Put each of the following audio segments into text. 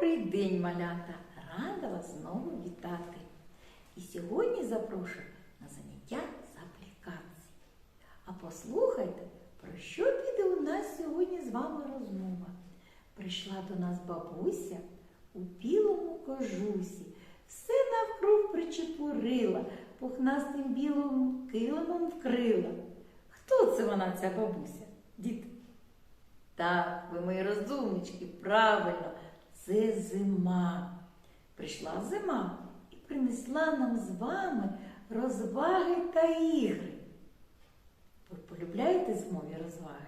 Добрий день, малята! Рада вас знову вітати. І сьогодні запрошую на заняття з аплікації. А послухайте, про що піде у нас сьогодні з вами розмова. Прийшла до нас бабуся у білому кожусі, все навкруг причепурила, пухнастим білим килимом вкрила. Хто це вона, ця бабуся? Діти? Так, ви мої розумнички, правильно, це зима. Прийшла зима і принесла нам з вами розваги та ігри. Ви полюбляєте зимові розваги?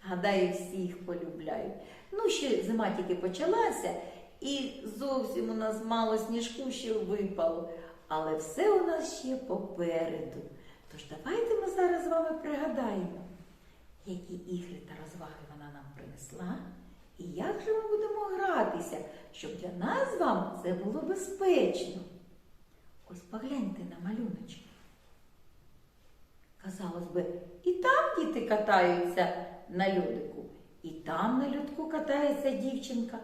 Гадаю, всі їх полюбляють. Ну, ще зима тільки почалася, і зовсім у нас мало сніжку ще випало, але все у нас ще попереду. Тож давайте ми зараз з вами пригадаємо, які ігри та розваги вона нам принесла, і як же ми будемо гратися, щоб для нас з вами це було безпечно. Ось погляньте на малюночки. Казалось би, і там діти катаються на льодику, і там на льодку катається дівчинка.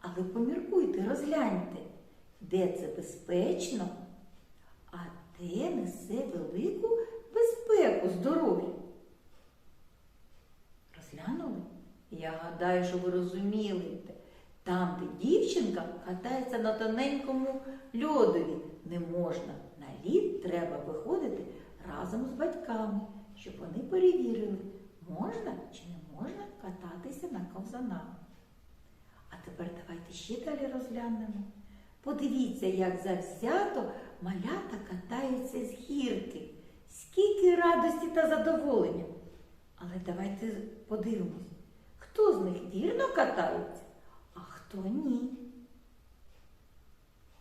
Але поміркуйте, розгляньте, де це безпечно, а де несе велику безпеку здоров'я. Я гадаю, що ви розуміли. Там, де дівчинка катається на тоненькому льодові, не можна. На лід треба виходити разом з батьками, щоб вони перевірили, можна чи не можна кататися на ковзанах. А тепер давайте ще далі розглянемо. Подивіться, як завзято малята катаються з гірки. Скільки радості та задоволення. Але давайте подивимось, хто з них вірно катається, а хто ні.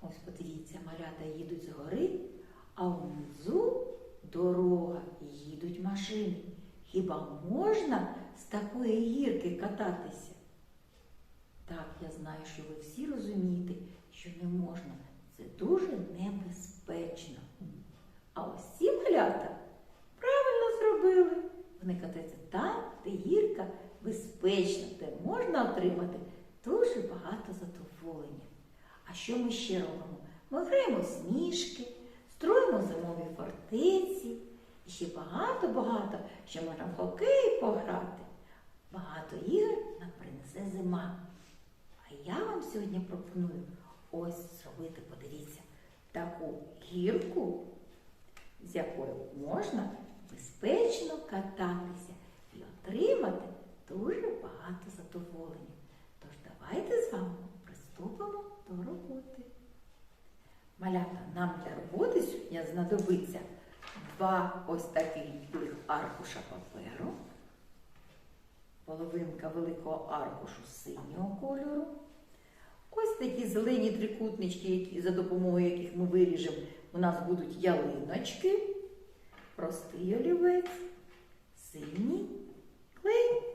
Ось подивіться, малята їдуть з гори, а внизу дорога їдуть машини. Хіба можна з такої гірки кататися? Так, я знаю, що ви всі розумієте, що не можна. Це дуже небезпечно. А ось ці малята правильно зробили. Вони катаються там, де гірка безпечна, де можна отримати дуже багато задоволення. А що ми ще робимо? Ми граємо в сніжки, строїмо зимові фортеці. І ще багато-багато, що можна в хокей пограти. Багато ігор нам принесе зима. А я вам сьогодні пропоную ось зробити, подивіться, таку гірку, з якою можна безпечно кататися і отримати дуже багато задоволення. Тож давайте з вами приступимо до роботи. Малята, нам для роботи сьогодні знадобиться два ось таких аркуша паперу, половинка великого аркушу синього кольору. Ось такі зелені трикутнички, за допомогою яких ми виріжемо, у нас будуть ялиночки, простий олівець, синій клей,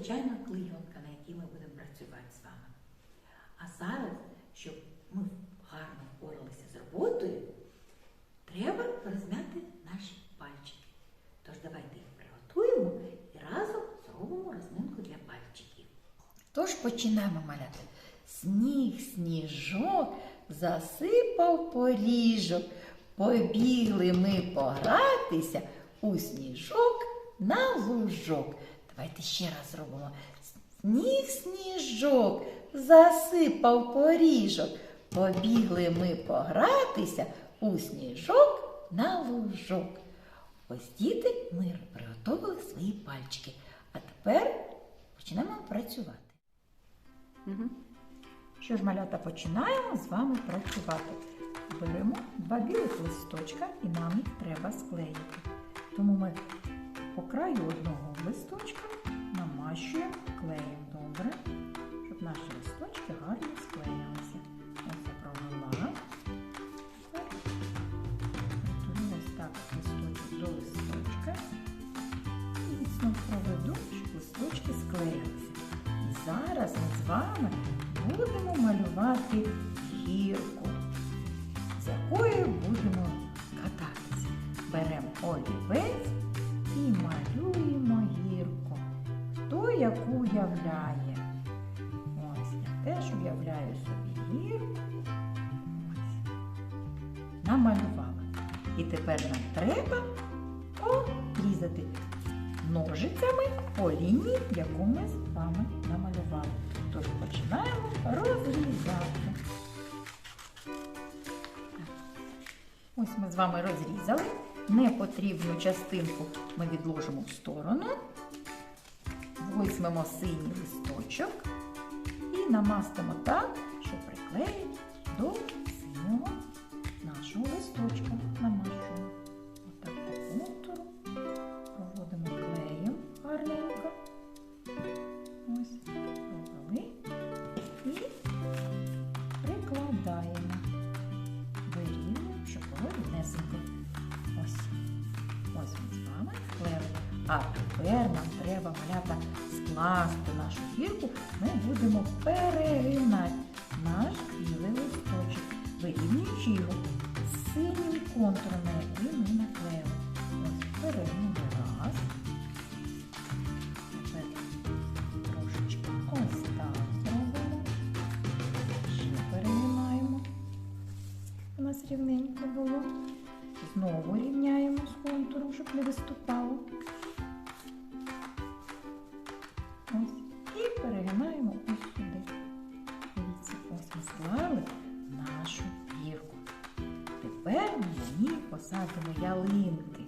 і звичайно клейонка, на якій ми будемо працювати з вами. А зараз, щоб ми гарно впоралися з роботою, треба розм'яти наші пальчики. Тож давайте їх приготуємо і разом зробимо розминку для пальчиків. Тож починаємо маляти. Сніг, сніжок засипав поріжок. Побігли ми погратися у сніжок на лужок. Давайте ще раз зробимо. Сніг, сніжок засипав поріжок. Побігли ми погратися у сніжок на лужок. Ось діти ми приготували свої пальчики. А тепер почнемо працювати. Що ж, малята, починаємо з вами працювати. Беремо два білих листочка і нам їх треба склеїти. Тому ми по краю одного листочка намащуємо клеєм добре, щоб наші листочки гарно склеїлися. Ось я провела. Притулю ось так листочок до листочка. І міцно проведу, щоб листочки склеїлися. І зараз ми з вами будемо малювати гірку, з якою будемо Намалювала. І тепер нам треба обрізати ножицями по лінії, яку ми з вами намалювали. Тож починаємо розрізати. Ось ми з вами розрізали. Непотрібну частинку ми відложимо в сторону, візьмемо синій листочок і намастимо так, щоб приклеїти до нашого листочка. Намащуємо отак по контуру, проводимо клеєм гарненько. Ось, провели і прикладаємо. Вирівнюємо, щоб було рівнесенько. Ось. Ось ми з вами склеїли. А тепер нам треба малята скласти нашу гірку. Ми будемо перегинати рівненько було. Знову рівняємо з контуром, щоб не виступало. Ось. І перегинаємо ось сюди. Дивіться, ось ми склали нашу гірку. Тепер на ній посадимо ялинки,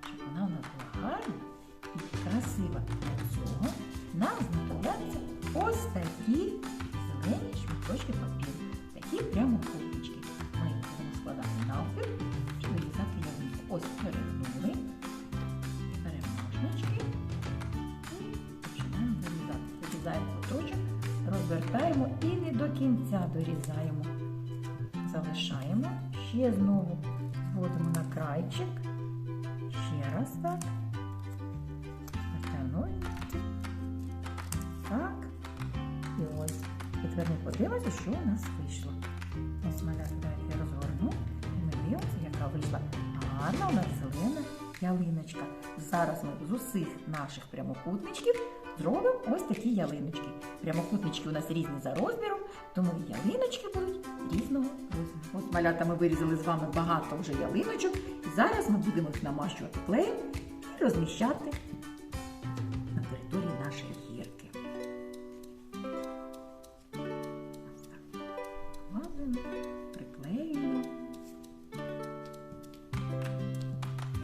щоб вона у нас була гарна і красива. Для цього нам вирізати. Вирізаємо куточок, розвертаємо і не до кінця дорізаємо. Залишаємо. Ще знову зводимо на крайчик. Ще раз так. Потягнули. Так. І ось. Ми подивимося, що у нас вийшло. Ось давайте я розгорну. І ми дивимося, яка вийшла гарна у нас зелена ялиночка. Зараз ми з усіх наших прямокутничків зробимо ось такі ялиночки. Прямокутнички у нас різні за розміром, тому ялиночки будуть різного розміру. Ось малята ми вирізали з вами багато вже ялиночок. І зараз ми будемо їх намащувати клеєм і розміщати на території нашої гірки. Ладно, приклеюємо.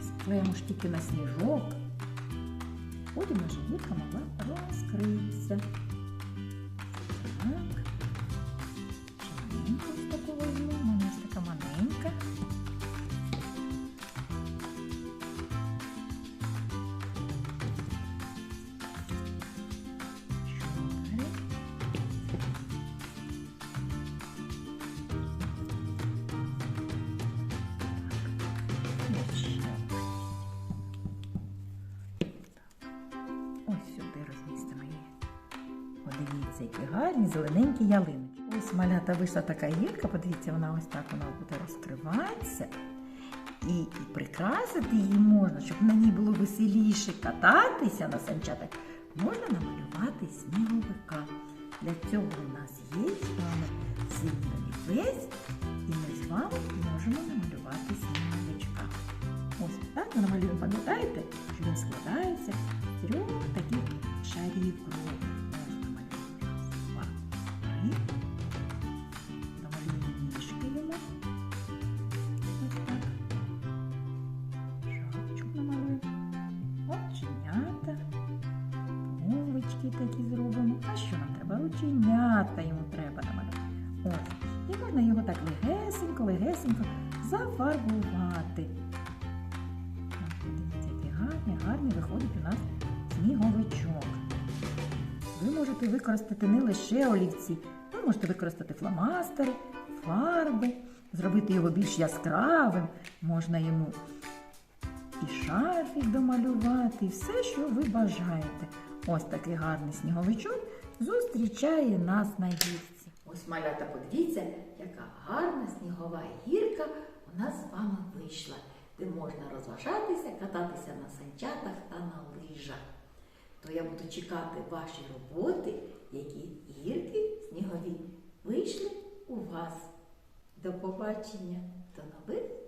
Склеїмо тільки на сніжок. Потім наша губка могла розкритися. Так. Гарні зелененькі ялиночки. Ось малята вийшла така гірка, подивіться, вона ось так вона буде розкриватися. І, і прикрасити її можна, щоб на ній було веселіше кататися на санчатах, можна намалювати сніговика. Для цього у нас є з вами синій олівець, і ми з вами можемо намалювати сніговичка. Ось так ми намалюємо, пам'ятаєте, що він складається з трьох таких шарів крові. Булочки такі зробимо. А що нам треба? Рученята йому треба намалювати. Ось. І можна його так легесенько, легесенько зафарбувати. Ось, Подивіться, який гарний, гарний виходить у нас сніговичок. Ви можете використати не лише олівці, ви можете використати фломастери, фарби, зробити його більш яскравим. Можна йому і шарфік домалювати, і все, що ви бажаєте. Ось такий гарний сніговичок зустрічає нас на гірці. Ось малята, подивіться, яка гарна снігова гірка у нас з вами вийшла, де можна розважатися, кататися на санчатах та на лижах. То я буду чекати ваші роботи, які гірки снігові вийшли у вас. До побачення, до нових!